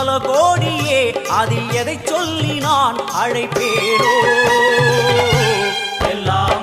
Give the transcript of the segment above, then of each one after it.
பல கோடியே அதில் எதை சொல்லி நான் அழைப்பேனோ? எல்லாம்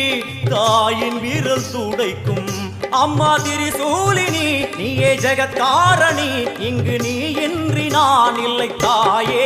தாயின் வீரல் சூடைக்கும் அம்மா திரிசூலினி நீயே ஜெகத்காரணி இங்கு நீ இன்றி நான் இல்லை தாயே.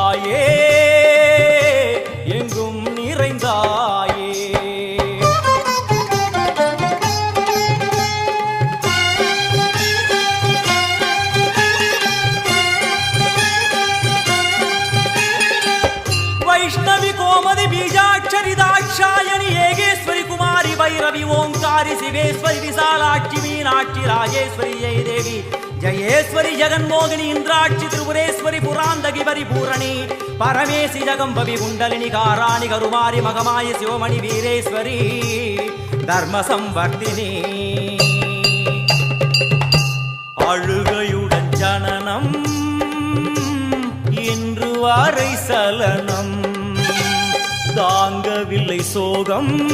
வைஷ்ணவி கோமதி பீஜாட்சரி தாட்சாயணி ஏகேஸ்வரி குமாரி பைரவி ஓங்காரி சிவேஸ்வரி விசாலாட்சி மீனாட்சி ராஜேஸ்வரி ஜெய தேவி ஜயேஸ்வரி ஜெகன்மோகினி இந்திராட்சி திரிபுரேஸ்வரி புராந்தகி பரிபூரணி பரமேசி ஜகம்பவி குண்டலினி காராணி கருமாரி மகமாயி சிவமணி வீரேஸ்வரி தர்ம சம்வர்த்தினி அழுகையுடன் ஜனனம் இன்று வரை சலனம் தாங்கவில்லை சோகம்.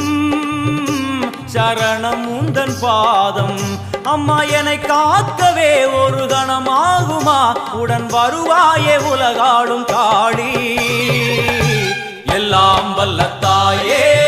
சரணம் உந்தன் பாதம். அம்மா என்னை காக்கவே ஒரு கணமாகுமா? உடன் வருவாயே உலகாடும் காளி. எல்லாம் வல்லத்தாயே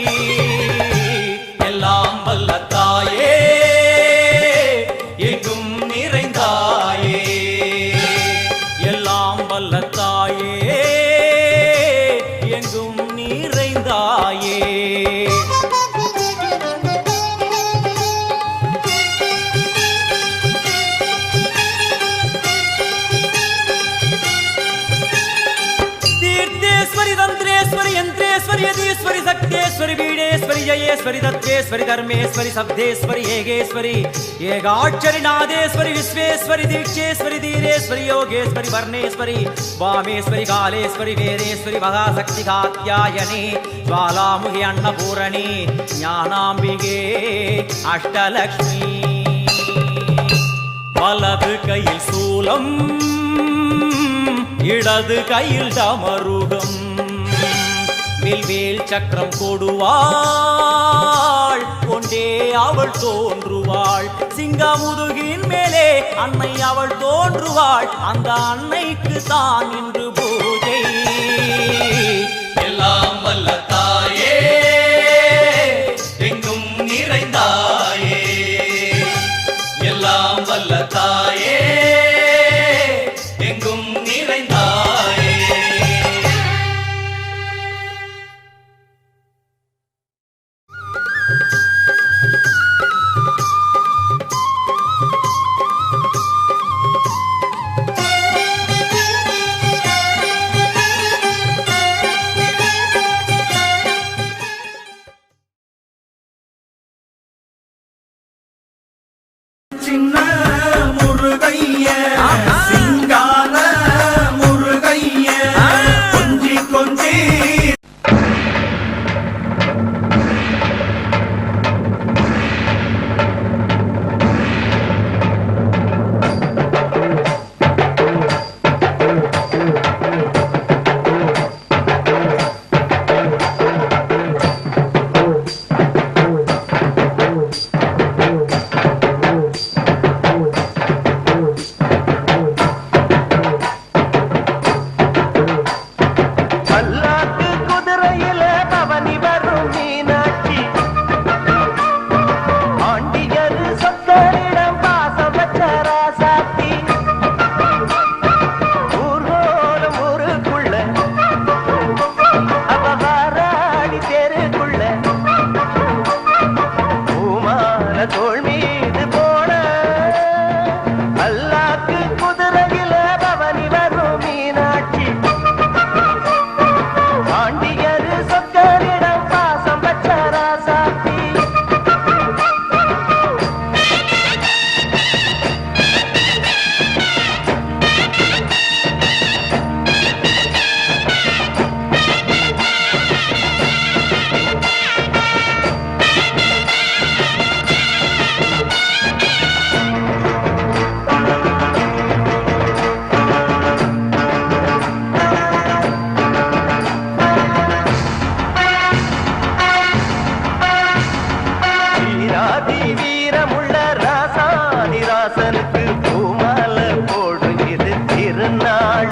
शक्तेश्वरि बीडेश्वरि जयेश्वरि दत्तेश्वरि धर्मेश्वरि शब्देश्वरि येगेश्वरि येगाक्षरि नादेश्वरि विश्वेश्वरि दीक्षेश्वरि धीरेश्वरि योगेश्वरि वर्णेश्वरि वामेश्वरि कालेश्वरि वेदेश्वरि महाशक्ति कात्यायनि ज्वालामुखि अन्नपूरणि ज्ञानाम्बिके अष्टलक्ष्मी வலது கையில் சூலம் இடது கையில் டமருகம் வில்வேல் சக்கரம் கொடுவாள் கொண்டே அவள் தோன்றுவாள். சிங்கமுதுகின் மேலே அன்னை அவள் தோன்றுவாள். அந்த அன்னைக்கு தான் இன்று பூஜை. நாள்